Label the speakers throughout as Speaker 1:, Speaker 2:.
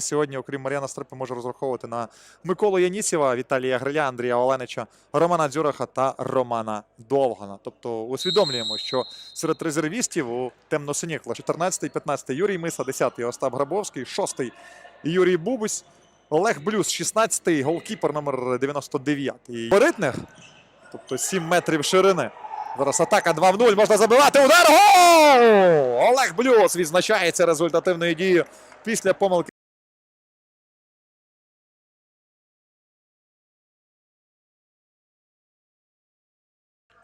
Speaker 1: Сьогодні, окрім Мар'яна Стрипи, може розраховувати на Миколу Янісєва, Віталія Гриля, Андрія Оленича, Романа Дзюраха та Романа Довгана. Тобто усвідомлюємо, що серед резервістів у темно-синіх 14-15 Юрій Миса, 10-й Остап Грабовський, 6-й Юрій Бубусь, Олег Блюс, 16-й голкіпер номер 99. Боритних, тобто 7 метрів ширини. Зараз атака 2 в 0. Можна забивати. Удар! Гол! Олег Блюс відзначається результативною дією після помилки.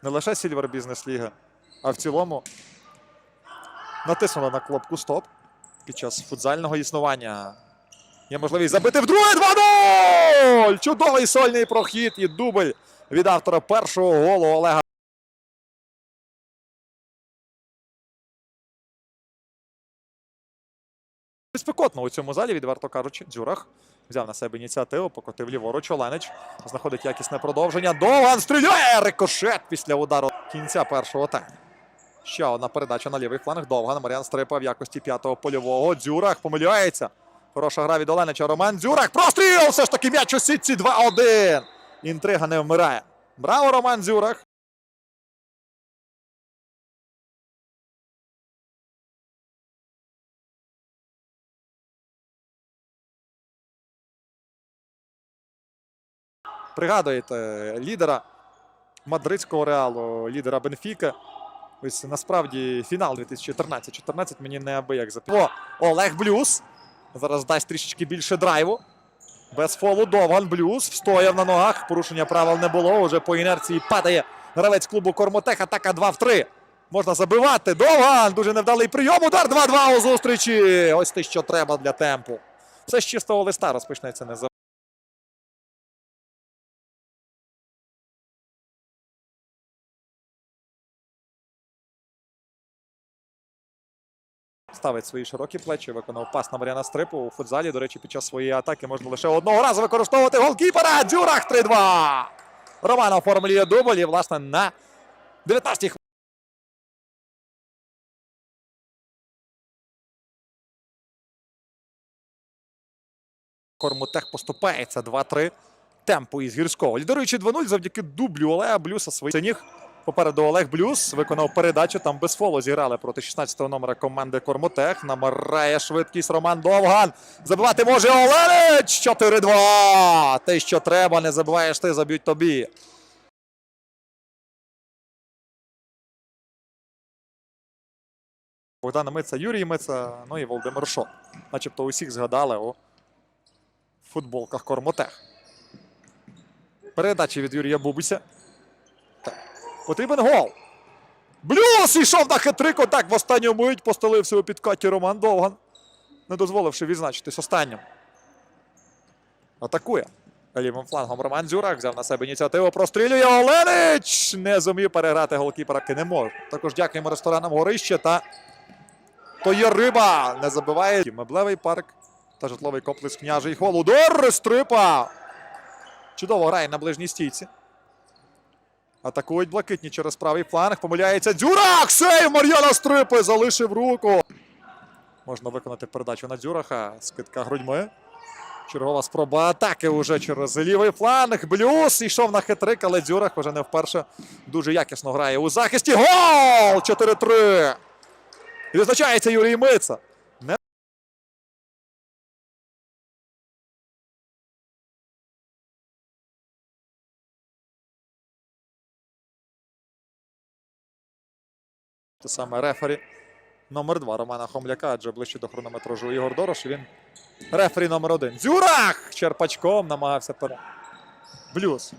Speaker 1: Не лише Сільвер Бізнес Ліга, а в цілому натиснула на кнопку Стоп під час футзального існування. Є можливість забити вдруге друге 2-0! Чудовий сольний прохід і дубль від автора першого голу Олега. Спекотно у цьому залі, відверто кажучи, Дзюрах взяв на себе ініціативу, покотив ліворуч. Оленич знаходить якісне продовження. Довган стріляє! Рикошет після удару кінця першого тайму. Ще одна передача на лівий фланг. Довган. Мар'ян Стрипа в якості п'ятого польового. Дзюрах помиляється. Хороша гра від Оленича. Роман Дзюрах. Простріл! Все ж таки м'яч у сітці 2-1. Інтрига не вмирає. Браво, Роман Дзюрах! Пригадуєте лідера мадридського реалу, лідера Бенфіка. Ось насправді фінал 2013-14 мені неабияк запитав. Олег Блюз. Зараз дасть трішечки більше драйву. Без фолу Довган Блюз. Встояв на ногах. Порушення правил не було. Уже по інерції падає гравець клубу Кормотех. Атака 2 в 3. Можна забивати. Довган. Дуже невдалий прийом. Удар 2-2 у зустрічі. Ось те, що треба для темпу. Все з чистого листа розпочнеться не ставить свої широкі плечі, виконав пас на Мар'яна Стрипу у футзалі. До речі, під час своєї атаки можна лише одного разу використовувати голкіпера. Дзюрах 3-2. Роман оформлює дубль і, власне, на 19-й хвилині. Кормутех поступається 2-3. Темпу із гірського. Лідеруючи 2-0 завдяки дублю Олега Блюса своїх синіх. Попереду Олег Блюс виконав передачу. Там без фолу зіграли проти 16-го номера команди Кормотех. Намирає швидкість Роман Довган. Забивати може Оленич! 4-2. Те, що треба, не забуваєш ти, заб'ють тобі. Богдана Мица, Юрій Мица, ну і Володимир Шо. Начебто усіх згадали у футболках Кормотех. Передача від Юрія Бубуся. Потрібен гол. Блюс йшов на хитрик. Так в останню мить постелився у підкаті Роман Довган, не дозволивши відзначитись останнім. Атакує. Лівим флангом Роман Дзюрак взяв на себе ініціативу. Прострілює Оленич. Не зумів переграти голкіпера. Не може. Також дякуємо ресторанам Горище та то є риба. Не забиває. Меблевий парк та житловий комплекс княжий хол. Удар Стрипа. Чудово грає на ближній стійці. Атакують блакитні через правий фланг. Помиляється Дзюрах! Сейв Мар'яна Стрипи залишив руку. Можна виконати передачу на Дзюраха. Скидка грудьми. Чергова спроба атаки уже через лівий фланг. Блюс йшов на хитрик, але Дзюрах вже не вперше дуже якісно грає у захисті. Гол! 4-3. І Відзначається Юрій Мица. Те саме рефері номер 2 Романа Хомляка, адже ближче до хронометражу Ігор Дорош. Він рефері номер 1 Дзюрах! Черпачком намагався пере. Блюз.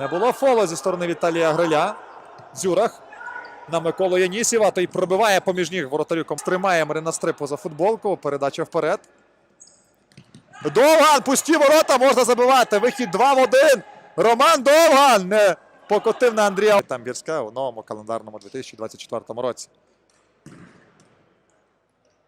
Speaker 1: Не було фолу зі сторони Віталія Гриля. Дзюрах на Миколу Янісєва. Той пробиває поміж ніг воротарюком. Стримає Марина Стрипу за футболку. Передача вперед. Довган! Пусті ворота можна забивати. Вихід 2 в 1. Роман Довган не покотив на Андрія Тамбірська у новому календарному 2024 році.